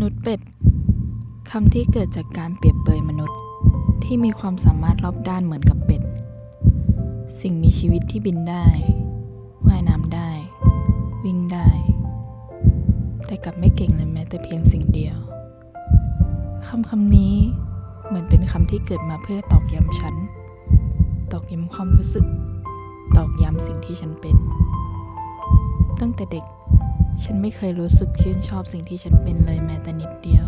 นุษย์เป็ดคำที่เกิดจากการเปรียบเปยมนุษย์ ที่มีความสามารถรอบด้านเหมือนกับเป็ด สิ่งมีชีวิตที่บินได้ ว่ายน้ำได้ วิ่งได้ แต่กลับไม่เก่งเลยแม้แต่เพียงสิ่งเดียวคำคำนี้เหมือนเป็นคำที่เกิดมาเพื่อตอกย้ำฉัน ตอกย้ำความรู้สึก ตอกย้ำสิ่งที่ฉันเป็น ตั้งแต่เด็ก ฉันไม่เคยรู้สึกชื่นชอบสิ่งที่ฉันเป็นเลยแม้แต่นิดเดียว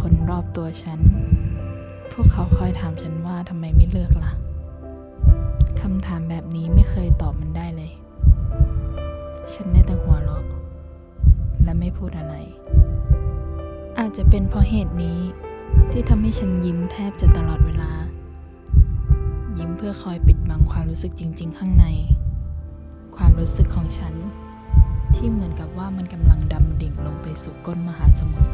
คนรอบตัวฉัน พวกเขาคอยถามฉันว่าทำไมไม่เลือกล่ะคำถามแบบนี้ไม่เคยตอบมันได้เลย ฉันได้แต่หัวเราะและไม่พูดอะไร อาจจะเป็นเพราะเหตุนี้ที่ทำให้ฉันยิ้มแทบจะตลอดเวลา ยิ้มเพื่อคอยปิดบังความรู้สึกจริง ๆ ข้างใน ความรู้สึกของฉัน ที่เหมือนกับว่ามันกำลังดำดิ่งลงไปสู่ก้นมหาสมุทร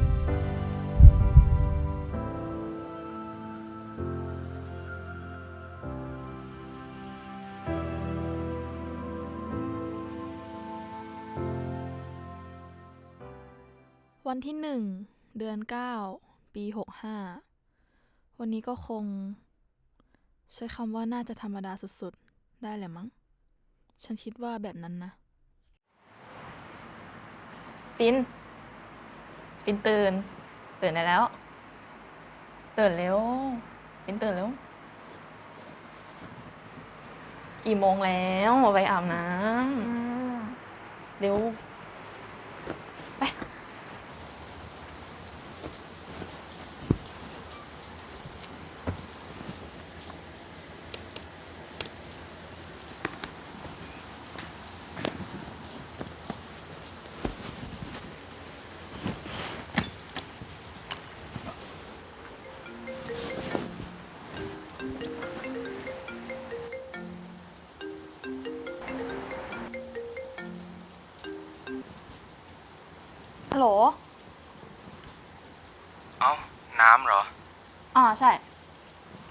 วันที่หนึ่งเดือนเก้าปีหกห้าวันนี้ก็คง ใช้คำว่าน่าจะธรรมดาสุดๆ ได้แหละมั้ง ฉันคิดว่าแบบนั้นนะ ฟิน ฟินตื่น ตื่นได้แล้ว ตื่นเร็ว ฟินตื่นเร็ว กี่โมงแล้วไปอาบน้ำเร็ว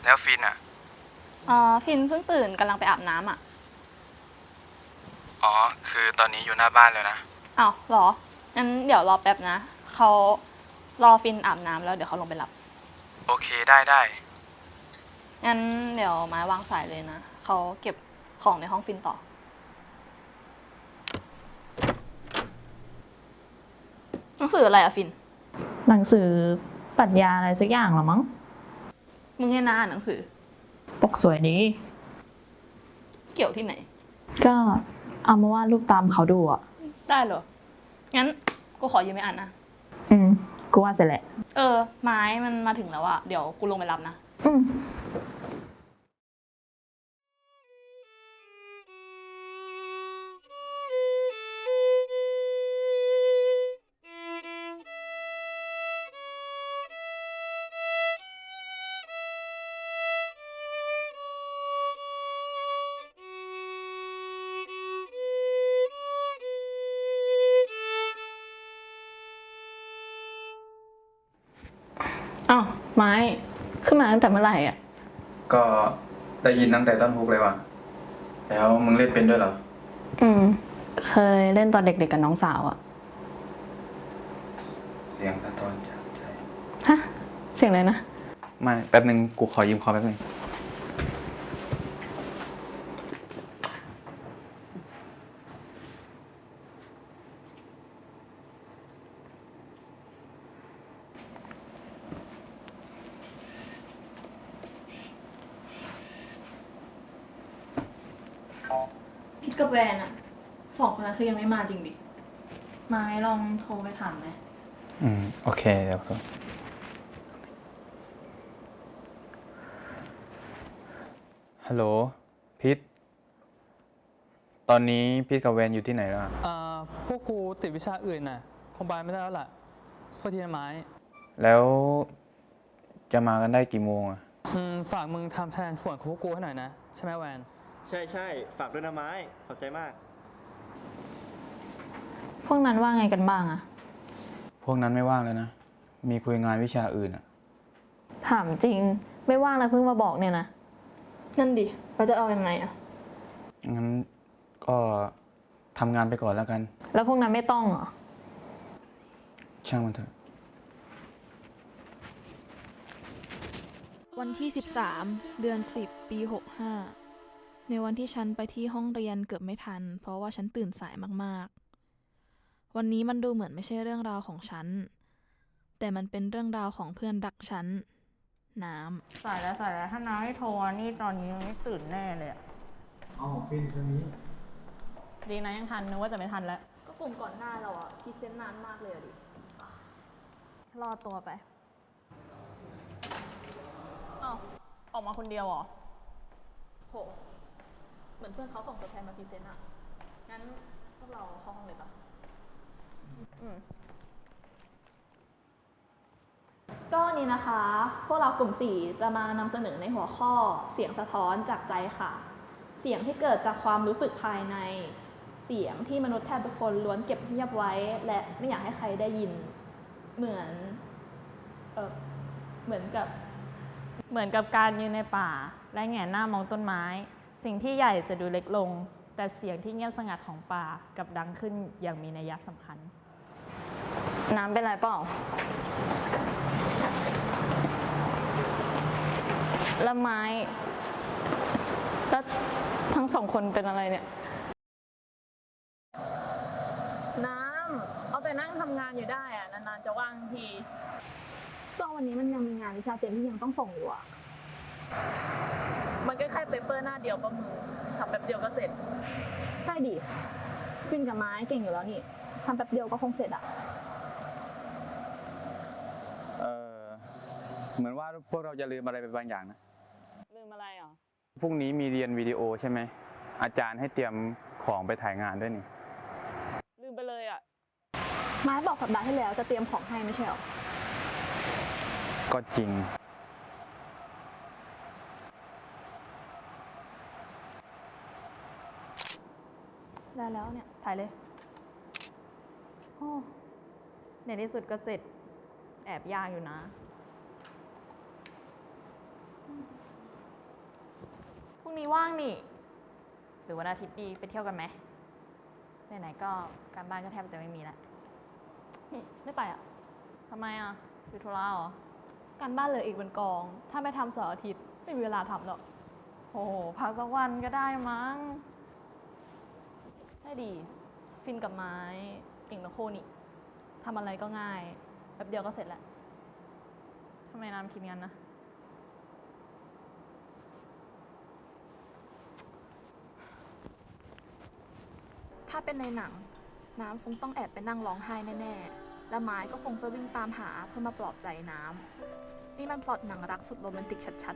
แล้วฟินอะ อ๋อ ฟินเพิ่งตื่นกำลังไปอาบน้ำอะ อ๋อ คือตอนนี้อยู่หน้าบ้านเลยนะ อ้าวเหรอ งั้นเดี๋ยวรอแป๊บนะ เขารอฟินอาบน้ำแล้วเดี๋ยวเขาลงไปรับ โอเคได้ได้ งั้นเดี๋ยวมาวางสายเลยนะ เขาเก็บของในห้องฟินต่อ หนังสืออะไรอะฟิน หนังสือปรัชญาอะไรสักอย่างเหรอมั้ง มึงเนี่ยนะอ่านหนังสือ ปกสวยดีเกี่ยวที่ไหน ก็เอามาวาดรูปตามเขาดูอะ ได้เหรอ งั้นกูขอยืมไปอ่านนะ อืม กูว่าเสร็จแหละ เออ ไม้มันมาถึงแล้วอะเดี๋ยวกูลงไปรับนะ อืม ไม้ขึ้นมาตั้งแต่เมื่อไหร่อะก็ได้ยินตั้งแต่ต้นฮุกเลยว่ะ แล้วมึงเล่นเป็นด้วยเหรอ อืม เคยเล่นตอนเด็กๆกับน้องสาวอะเสียงสะท้อนจากใจ ฮะ เสียงอะไรนะ ไม่ แป๊บหนึ่งกูขอยืมคอมแป๊บหนึง กับแวนอะสองคนนั้นคือยังไม่มาจริงดิไม้ลองโทรไปถามไหมอืม โอเค เดี๋ยวก่อนฮัลโหลพิษตอนนี้พิษกับแวนอยู่ที่ไหนแล้วอะอ่าพวกกูติดวิชาอื่นน่ะ คงไปไม่ได้แล้วล่ะโทษทีนะไม้แล้วจะมากันได้กี่โมงอะอืมฝากมึงทำแทนส่วนของพวกกูให้หน่อยนะ ใช่ไหมแวน ใช่ใช่ฝากด้วยนะไม้ขอบใจมาก พวกนั้นว่าไงกันบ้างอะพวกนั้นไม่ว่างเลยนะ มีคุยงานวิชาอื่นอะถามจริง ไม่ว่างแล้วเพิ่งมาบอกเนี่ยนะนั่นดิ เราจะเอาอยัางไงอะงั้นก็ทำงานไปก่อนแล้วกัน แล้วพวกนั้นไม่ต้องเหรอช่างมันเถอะ วันที่ 13 เดือน 10 ปี 65 ในวันที่ฉันไปที่ห้องเรียนเกือบไม่ทัน เพราะว่าฉันตื่นสายมากๆ วันนี้มันดูเหมือนไม่ใช่เรื่องราวของฉัน แต่มันเป็นเรื่องราวของเพื่อนรักฉัน น้ำสายแล้วสายแล้วถ้าน้าไม่โทรนี่ตอนนี้ยังไม่ตื่นแน่เลยอะอ๋อฟินตรงนี้ ดีนะยังทันนึกว่าจะไม่ทันแล้วก็กลุ่มก่อนหน้าเราอะพรีเซนต์นานมากเลยอะดิ รอดตัวไปอ้าวออกมาคนเดียวเหรอ โห เหมือนเพื่อนเขาส่งตัวแทนมาพรีเซนต์อะงั้นพวกเราเข้าห้องเลยปะอืมก็นี้นะคะ พวกเรากลุ่ม 4 จะมานำเสนอในหัวข้อเสียงสะท้อนจากใจค่ะ เสียงที่เกิดจากความรู้สึกภายใน เสียงที่มนุษย์แทบทุกคนล้วนเก็บเงียบไว้ และไม่อยากให้ใครได้ยิน เหมือน เออเหมือนกับ เหมือนกับการยืนในป่า และแหงนหน้ามองต้นไม้ สิ่งที่ใหญ่จะดูเล็กลง แต่เสียงที่เงียบสงัดของป่ากลับดังขึ้นอย่างมีนัยสำคัญ น้ำเป็นไรเปล่าแล้วไม้แล้วทั้งสองคนเป็นอะไรเนี่ย น้ำเอาแต่นั่งทำงานอยู่ได้อะนานๆจะว่างทีก็วันนี้มันยังมีงานวิชาเต็มที่ยังต้องส่งอยู่อะ มันก็แค่เปเปอร์หน้าเดียวประมือทำแบบเดียวก็เสร็จ ใช่ดิฟินกับไม้เก่งอยู่แล้วนี่ทำแป๊บเดียวก็คงเสร็จอะเออเหมือนว่าพวกเราจะลืมอะไรไปบางอย่างนะ ลืมอะไรอะพรุ่งนี้มีเรียนวิดีโอใช่ไหม อาจารย์ให้เตรียมของไปถ่ายงานด้วยนี่ ลืมไปเลยอะ ไม้บอกสัปดาห์ที่แล้วจะเตรียมของให้ไม่ใช่หรอ ก็จริง แล้วเนี่ย ถ่ายเลยโอ้ในที่สุดก็เสร็จ แอบยากอยู่นะ พรุ่งนี้ว่างนี่ หรือวันอาทิตย์ดีไปเที่ยวกันไหมไหนๆก็การบ้านก็แทบจะไม่มีแล้วไม่ไปอะทำไมอะอยู่ธุระเหรอ การบ้านเหลยอีกวันกอง ถ้าไม่ทำเสาร์อาทิตย์ ไม่มีเวลาทำหรอก โอ้โหพักสักวันก็ได้มั้ง ได้ดี ฟินกับไม้เก่งทั้งคู่นี่ทำอะไรก็ง่ายแป๊บเดียวก็เสร็จแล้วทำไมน้ำคิดงั้นนะ ถ้าเป็นในหนัง น้ำคงต้องแอบไปนั่งร้องไห้แน่ๆ และไม้ก็คงจะวิ่งตามหาเพื่อมาปลอบใจน้ำ นี่มันพล็อตหนังรักสุดโรแมนติกชัด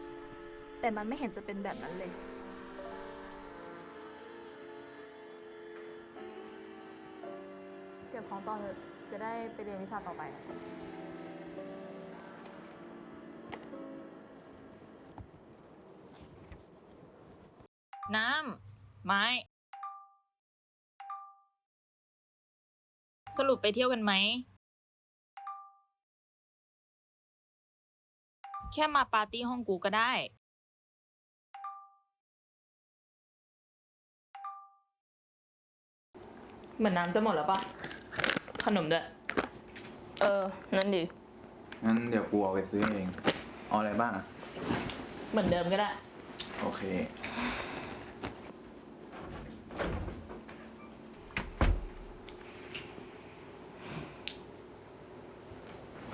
ๆ แต่มันไม่เห็นจะเป็นแบบนั้นเลย ตอนจะได้ไปเรียนวิชาต่อไป น้ำ ไม้ สรุปไปเที่ยวกันไหม แค่มาปาร์ตี้ห้องกูก็ได้ เหมือนน้ำจะหมดแล้วปะ ขนมด้วย เออ นั่นดิ งั้นเดี๋ยวกูเอาไปซื้อเองเอาอะไรบ้างอะเหมือนเดิมก็ได้ โอเค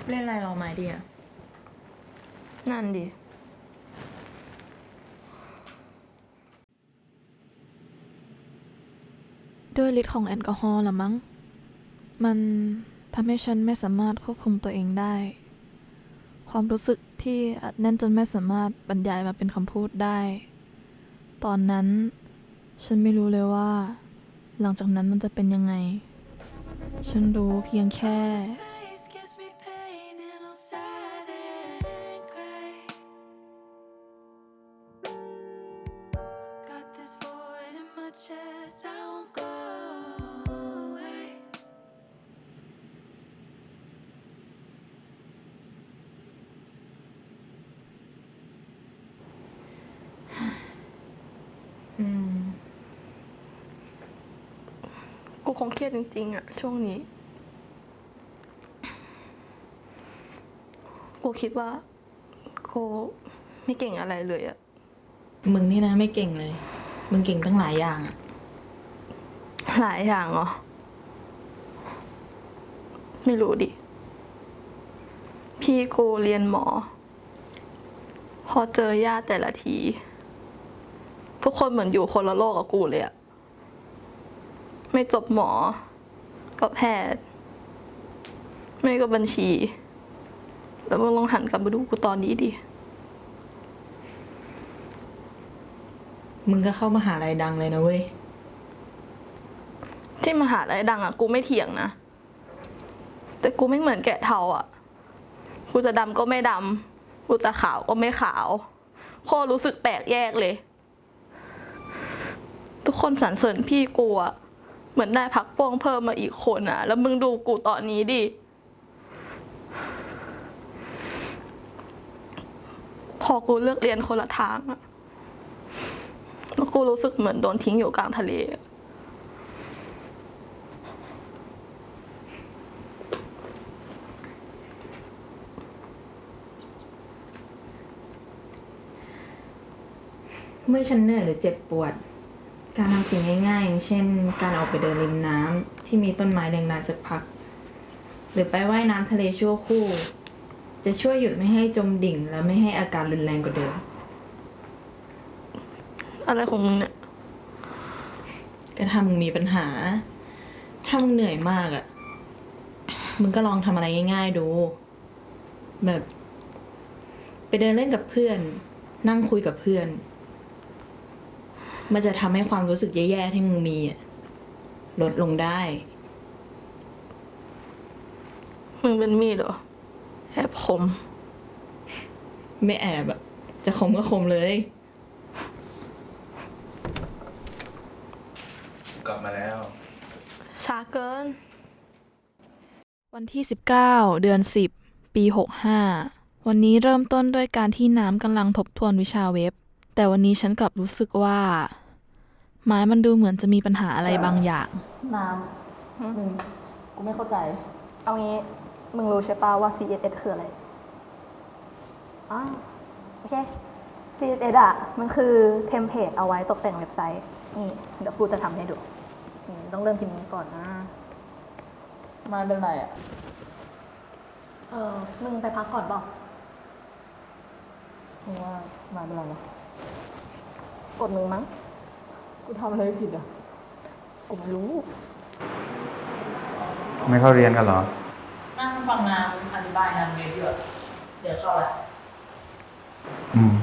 เล่นอะไรเราไม้ดีอะนั่นดิ ด้วยฤทธิ์ของแอลกอฮอล์ละมั้ง มันทำให้ฉันไม่สามารถควบคุมตัวเองได้ ความรู้สึกที่อัดแน่นจนไม่สามารถบรรยายมาเป็นคำพูดได้ ตอนนั้นฉันไม่รู้เลยว่า หลังจากนั้นมันจะเป็นยังไง ฉันรู้เพียงแค่ เครียดจริง ๆอะช่วงนี้ กูคิดว่ากูกูไม่เก่งอะไรเลยอะมึงนี่นะไม่เก่งเลย มึงเก่งตั้งหลายอย่างอะหลายอย่างเหรอ ไม่รู้ดิ พี่กูเรียนหมอ พอเจอญาติแต่ละที ทุกคนเหมือนอยู่คนละโลกกับกูเลยอะ ไม่จบหมอ ก็แพทย์ ไม่ก็บัญชี แล้วมึงลองหันกลับมาดูกูตอนนี้ดิ มึงก็เข้ามาหาลัยดังเลยนะเว้ย ที่มหาลัยดังอะกูไม่เถียงนะ แต่กูไม่เหมือนแกะเทาอะกูจะดำก็ไม่ดำ กูจะขาวก็ไม่ขาวโคตรรู้สึกแปลกแยกเลย ทุกคนสรรเสริญพี่กูอะ เหมือนได้พักป้องเพิ่มมาอีกคนอะแล้วมึงดูกูตอนนี้ดิ พอกูเลือกเรียนคนละทางอะแล้วกูรู้สึกเหมือนโดนทิ้งอยู่กลางทะเล เมื่อฉันเหนื่อยหรือเจ็บปวด การทำสิ่งง่ายๆอย่างเช่น การออกไปเดินริมน้ำที่มีต้นไม้เรียงรายสักพัก หรือไปว่ายน้ำทะเลชั่วคู่ จะช่วยหยุดไม่ให้จมดิ่ง และไม่ให้อาการรุนแรงกว่าเดิม อะไรของมึงเนี่ย ก็ถ้ามึงมีปัญหา ถ้ามึงเหนื่อยมากอะ่ะ มึงก็ลองทำอะไรง่ายๆดู แบบ ไปเดินเล่นกับเพื่อน นั่งคุยกับเพื่อน มันจะทำให้ความรู้สึกแย่ๆที่มึงมีอะลดลงได้ มึงเป็นมีดเหรอ แอบคม ไม่แอบอะจะคมก็คมเลย กลับมาแล้ว ช้าเกิน วันที่ 19 เดือน 10 ปี 65 วันนี้เริ่มต้นด้วยการที่น้ำกำลังทบทวนวิชาเว็บ แต่วันนี้ฉันกลับรู้สึกว่า ไม้มันดูเหมือนจะมีปัญหาอะไรบางอย่าง น้ำมึงกูไม่เข้าใจ เอางี้ มึงรู้ใช่ป่าว่า CSS คืออะไรอ๋อโอเค CSS อะ มันคือเทมเพลตเอาไว้ตกแต่งเว็บไซต์ นี่ เดี๋ยวกูจะทำให้ดูนี่ต้องเริ่มพิมพ์นี้ก่อนนะ มาเป็นไรอะเออ มึงไปพักก่อนเปล่ามึงว่ามาเป็นไรนะ กดมือมั้ง กูทำอะไรผิดอะกูไม่รู้ ไม่เข้าเรียนกันเหรอ นั่งฟังงานอธิบายงานเว็บอยู่เดี๋ยวเข้าละอืม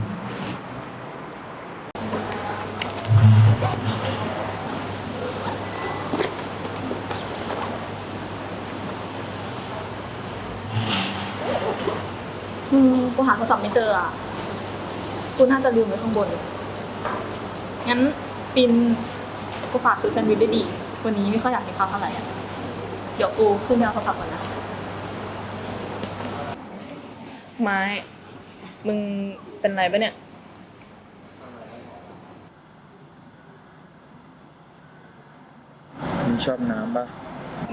อืมกูหาโทรศัพท์ไม่เจออะ กูน่าจะลืมไว้ข้างบน งั้นปินกูฝากซื้อแซนด์วิชได้ดีวันนี้ไม่ค่อยอยากกินข้าวเท่าไหร่อะ เดี๋ยวกูขึ้นไปเอาโทรศัพท์ก่อนนะ ไม้ มึงเป็นไรปะเนี่ย มึงชอบน้ำปะ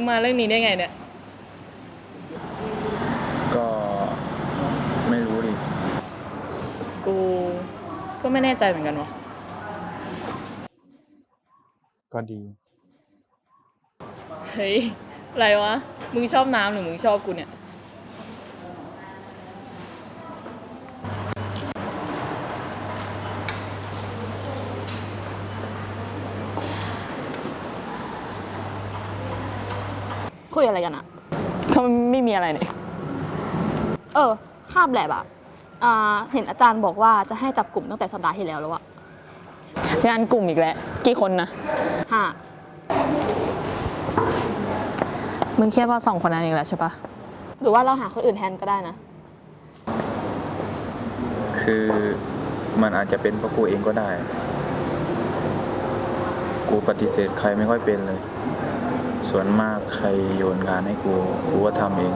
มาเรื่องนี้ได้ไงเนี่ย ก็ไม่รู้ดิ กูก็ไม่แน่ใจเหมือนกันวะ ก็ดี เฮ้ย อะไรวะ มึงชอบน้ำหรือมึงชอบกูเนี่ย คุยอะไรกันอะก็ไม่มีอะไรเนี่ย เออ คาบแลบอะอ่า เห็นอาจารย์บอกว่าจะให้จับกลุ่มตั้งแต่สัปดาห์ที่แล้วแล้วอะ งานกลุ่มอีกแล้ว กี่คนนะห้ามึงเครียดเพราะสองคนนั้นเองแหละใช่ปะหรือว่าเราหาคนอื่นแทนก็ได้นะ คือมันอาจจะเป็นเพราะกูเองก็ได้ กูปฏิเสธใครไม่ค่อยเป็นเลย ส่วนมากใครโยนงานให้กู กูก็ทำเอง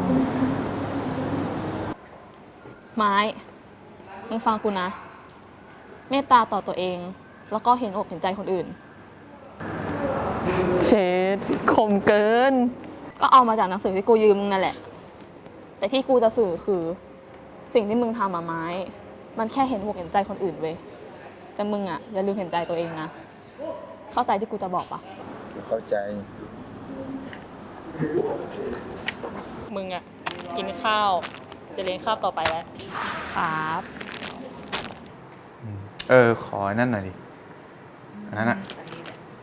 ไม้ มึงฟังกูนะ เมตตาต่อตัวเอง แล้วก็เห็นอกเห็นใจคนอื่น เชดคมเกิน ก็เอามาจากหนังสือที่กูยืมมึงนั่นแหละ แต่ที่กูจะสื่อคือสิ่งที่มึงทำมาไม้ มันแค่เห็นอกเห็นใจคนอื่นเว้ยแต่มึงอะอย่าลืมเห็นใจตัวเองนะ เข้าใจที่กูจะบอกปะเข้าใจ มึงอะกินข้าว จะเลี้ยงข้าวต่อไปแล้ว ครับ เออ ขอนั่นหน่อยดิ อันนั้นอะ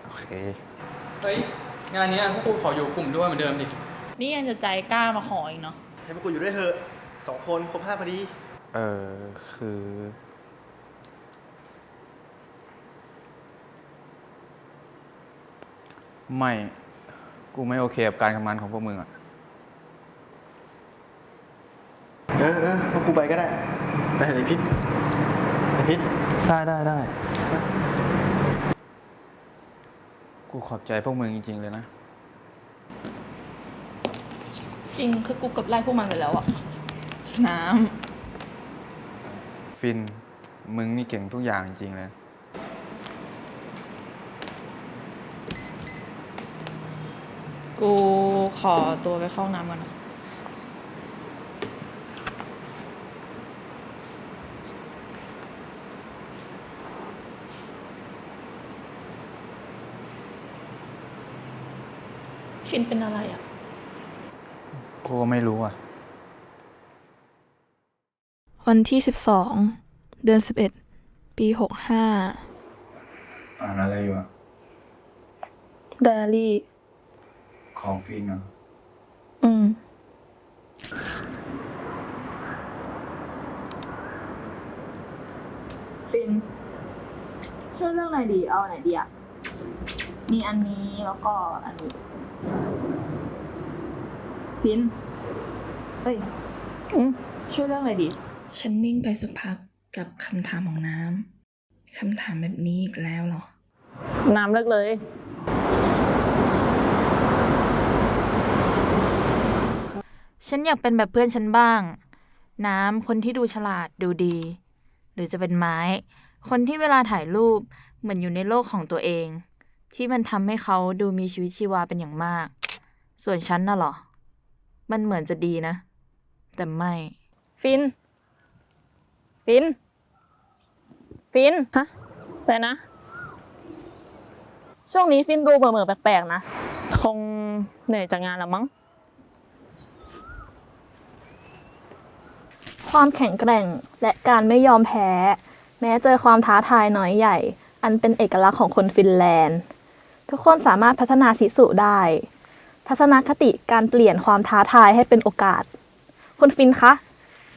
โอเค เฮ้ย งานเนี้ยพวกกูขออยู่กลุ่มด้วยเหมือนเดิมดิ นี่ยังจะใจกล้ามาขออีกเนาะ ให้พวกกูอยู่ด้วยเถอะสองคนครบห้าพอดี เออคือ ไม่ กูไม่โอเคกับการทำงานของพวกมึงอะเออเออพวกกูไปก็ได้ ไปเถอะไอพิษไอพิษได้ได้ได้กู ขอบใจพวกมึงจริง ๆ เลยนะ จริงคือกูเกับไล่พวกมันไปแล้วอะน้ฟิน มึงนี่เก่งทุกอย่างจริงๆเลยกูขอตัวไปเข้าห้องน้ำก่อนนะ ฟินเป็นอะไรอะกูก็ไม่รู้อะ วันที่ 12 เดือน 11 ปี 65 อ่านอะไรอยู่อะ ไดอารี่ ของฟินเหรออืม ฟินช่วยเรื่องไหนดี เอาไหนดีอะมีอันนี้แล้วก็อันนี้ ฟิน เอ้ยอืมช่วยเรื่องอะไรดีำฉันนิ่งไปสักพักกับคำถามของน้ำคำถามแบบนี้อีกแล้วเหรอ น้ำเลิกเลย ฉันอยากเป็นแบบเพื่อนฉันบ้าง น้ำคนที่ดูฉลาดดูดี หรือจะเป็นไม้ คนที่เวลาถ่ายรูปเหมือนอยู่ในโลกของตัวเอง ที่มันทำให้เขาดูมีชีวิตชีวาเป็นอย่างมาก ส่วนฉันน่ะเหรอ มันเหมือนจะดีนะ แต่ไม่ ฟิน ฟิน ฟิน ฮะแต่นะ ช่วงนี้ฟินดูเหม่อๆแปลกๆนะ คงเหนื่อยจากงานแล้วมั้ง ความแข็งแกร่งและการไม่ยอมแพ้ แม้เจอความท้าทายน้อยใหญ่ อันเป็นเอกลักษณ์ของคนฟินแลนด์ ทุกคนสามารถพัฒนาสิสุได้ ทัศนคติการเปลี่ยนความท้าทายให้เป็นโอกาส คุณฟินคะ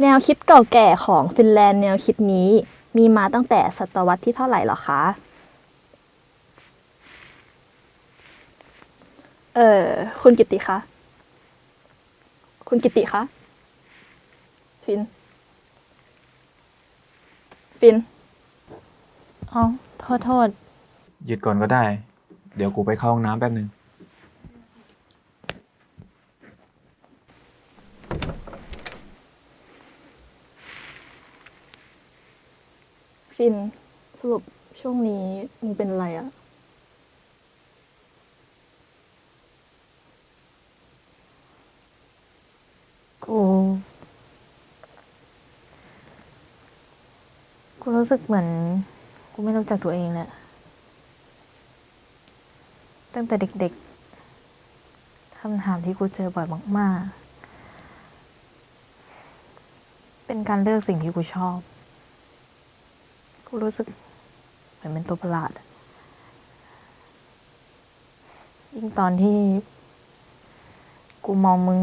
แนวคิดเก่าแก่ของฟินแลนด์แนวคิดนี้ มีมาตั้งแต่ศตวรรษที่เท่าไหร่หรอคะ เออคุณกิติคะ คุณกิติคะ ฟิน ฟินอ๋อโทษโทษหยุดก่อนก็ได้ เดี๋ยวกูไปเข้าห้องน้ำแป๊บนึง ฟินสรุปช่วงนี้มึงเป็นอะไรอะกูกูรู้สึกเหมือน กูไม่รู้จักตัวเองแหละตั้งแต่เด็กๆคำถามที่กูเจอบ่อยมาก ๆ เป็นการเลือกสิ่งที่กูชอบ รู้สึกเหมือนเป็นตัวประหลาด ยิ่งตอนที่ กูมองมึง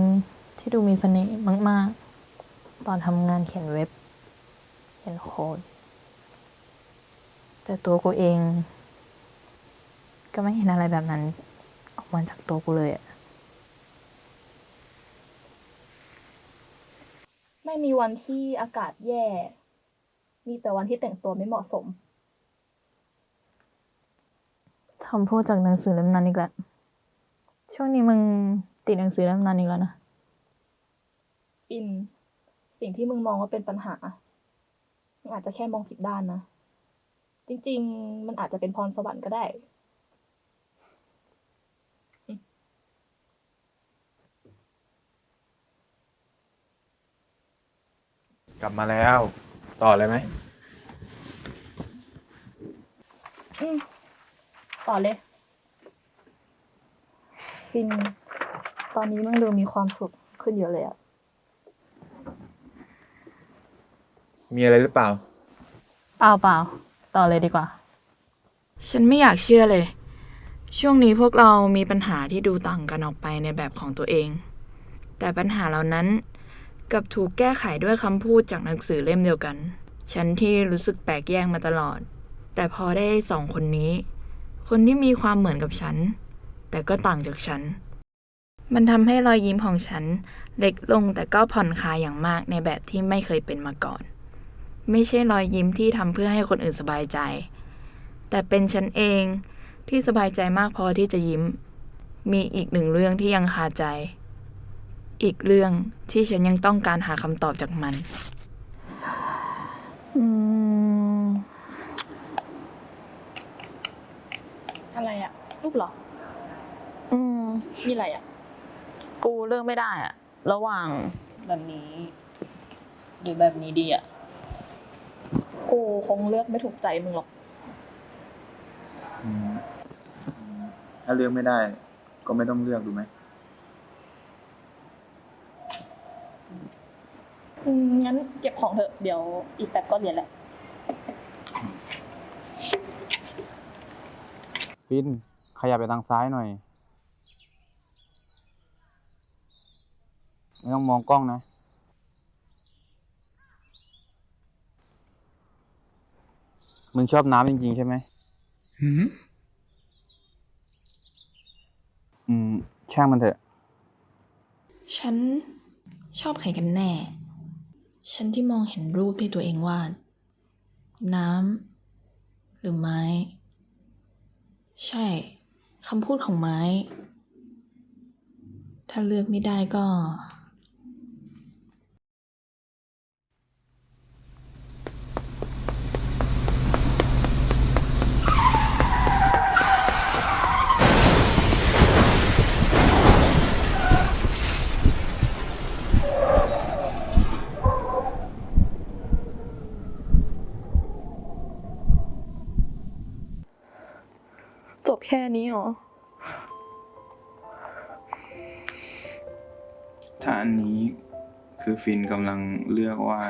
ที่ดูมีเสน่ห์มาก ๆ ตอนทำงานเขียนเว็บ เขียนโค้ด แต่ตัวกูเอง ก็ไม่เห็นอะไรแบบนั้น ออกมาจากตัวกูเลยอะไม่มีวันที่อากาศแย่ มีแต่วันที่แต่งตัวไม่เหมาะสม ทำพูดจากหนังสือเล่มนั้นอีกแล้วช่วงนี้มึงติดหนังสือเล่มนั้นอีกแล้วนะฟิน สิ่งที่มึงมองว่าเป็นปัญหา มึงอาจจะแค่มองผิดด้านนะ จริง ๆ มันอาจจะเป็นพรสวรรค์ก็ได้ กลับมาแล้ว ต่อเลยไหมอืมต่อเลย ฟิน ตอนนี้มึงดูมีความสุขขึ้นเยอะเลยอะมีอะไรหรือเปล่า เปล่าเปล่าต่อเลยดีกว่า ฉันไม่อยากเชื่อเลย ช่วงนี้พวกเรามีปัญหาที่ดูต่างกันออกไปในแบบของตัวเอง แต่ปัญหาเหล่านั้น กับถูกแก้ไขด้วยคำพูดจากหนังสือเล่มเดียวกัน ฉันที่รู้สึกแปลกแยกมาตลอด แต่พอได้สองคนนี้ คนที่มีความเหมือนกับฉัน แต่ก็ต่างจากฉัน มันทำให้รอยยิ้มของฉัน เล็กลงแต่ก็ผ่อนคลายอย่างมากในแบบที่ไม่เคยเป็นมาก่อน ไม่ใช่รอยยิ้มที่ทำเพื่อให้คนอื่นสบายใจ แต่เป็นฉันเองที่สบายใจมากพอที่จะยิ้ม มีอีกหนึ่งเรื่องที่ยังคาใจ อีกเรื่องที่ฉันยังต้องการหาคำตอบจากมันอืมอะไรอะรูปเหรอ อืม มีอะไรอะกูเลือกไม่ได้อะระหว่างแบบนี้ หรือแบบนี้ดีอะกูคงเลือกไม่ถูกใจมึงหรอก ถ้าเลือกไม่ได้ ก็ไม่ต้องเลือกดูไหม อืมงั้นเก็บของเถอะเดี๋ยวอีกแป๊บก็เรียนแหละ ฟินขยับไปทางซ้ายหน่อย ไม่ต้องมองกล้องนะ มึงชอบน้ำจริงๆใช่ไหม อืม ช่างมันเถอะ ฉันชอบใครกันแน่ ฉันที่มองเห็นรูปที่ตัวเองวาด น้ำหรือไม้ ใช่คำพูดของไม้ ถ้าเลือกไม่ได้ก็ จบแค่นี้เหรอ ถ้าอันนี้คือฟินกำลังเลือกว่า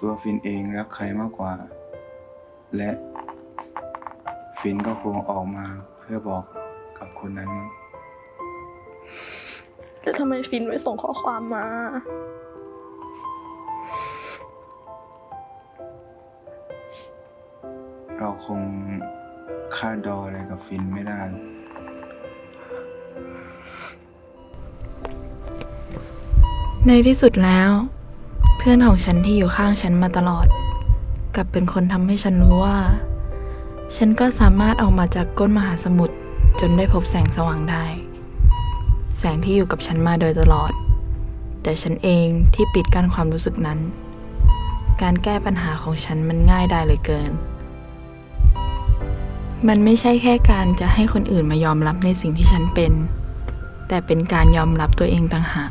ตัวฟินเองรักใครมากกว่า และฟินก็คงออกมาเพื่อบอกกับคนนั้นมั้งแต่ทำไมฟินไม่ส่งข้อความมา เราคง คาดออะไรกับฟินไม่ได้ ในที่สุดแล้ว เพื่อนของฉันที่อยู่ข้างฉันมาตลอด กลับเป็นคนทำให้ฉันรู้ว่า ฉันก็สามารถออกมาจากก้นมหาสมุทรจนได้พบแสงสว่างได้ แสงที่อยู่กับฉันมาโดยตลอด แต่ฉันเองที่ปิดกั้นความรู้สึกนั้น การแก้ปัญหาของฉันมันง่ายได้เลยเกิน มันไม่ใช่แค่การจะให้คนอื่นมายอมรับในสิ่งที่ฉันเป็น แต่เป็นการยอมรับตัวเองต่างหาก